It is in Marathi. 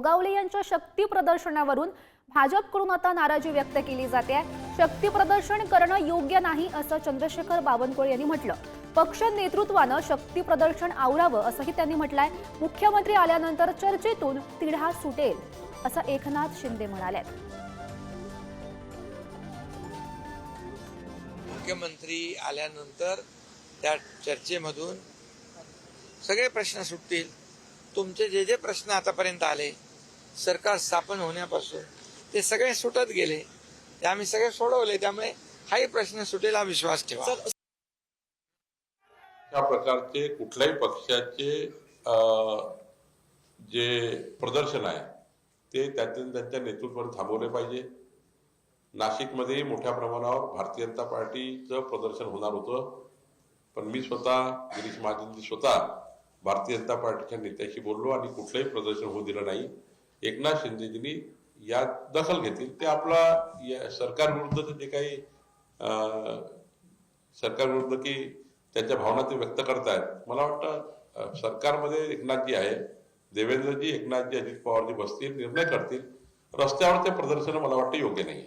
गोगावले यांच्या शक्ती प्रदर्शनावरून भाजपकडून आता नाराजी व्यक्त केली जाते. शक्ती प्रदर्शन करणं योग्य नाही असं चंद्रशेखर बावनकुळे यांनी म्हटलं. पक्ष नेतृत्वानं शक्ती प्रदर्शन आवरावं असंही त्यांनी म्हटलंय. मुख्यमंत्री आल्यानंतर चर्चेतून तिढा सुटेल असं एकनाथ शिंदे म्हणाले मुख्यमंत्री आल्यानंतर त्या चर्चेमधून सगळे प्रश्न सुटतील. तुमचे जे जे प्रश्न आतापर्यंत आले सरकार स्थापन होण्यापासून ते सगळे सुटत गेले. ते आम्ही सगळे सोडवले. त्यामुळे हाही प्रश्न सुटेल हा विश्वास ठेवा. अशा प्रकारचे कुठल्याही पक्षाचे अ, जे प्रदर्शन आहे ते त्यातून त्यांच्या नेतृत्वाने थांबवले पाहिजे. नाशिकमध्येही मोठ्या प्रमाणावर भारतीय जनता पार्टीचं प्रदर्शन होणार होतं. पण मी स्वतः गिरीश महाजनजी स्वतः भारतीय जनता पार्टीच्या नेत्याशी बोललो आणि कुठलंही प्रदर्शन होऊ दिलं नाही. एकनाथ शिंदेजींनी यात दखल घेतील. ते आपला या सरकारविरुद्धचं जे काही सरकार सरकारविरुद्ध की त्यांच्या भावना ते व्यक्त करतायत. मला वाटतं सरकारमध्ये एकनाथजी आहे. देवेंद्रजी एकनाथजी अजित पवारजी बसतील निर्णय करतील. रस्त्यावर ते प्रदर्शन मला वाटतं योग्य नाही.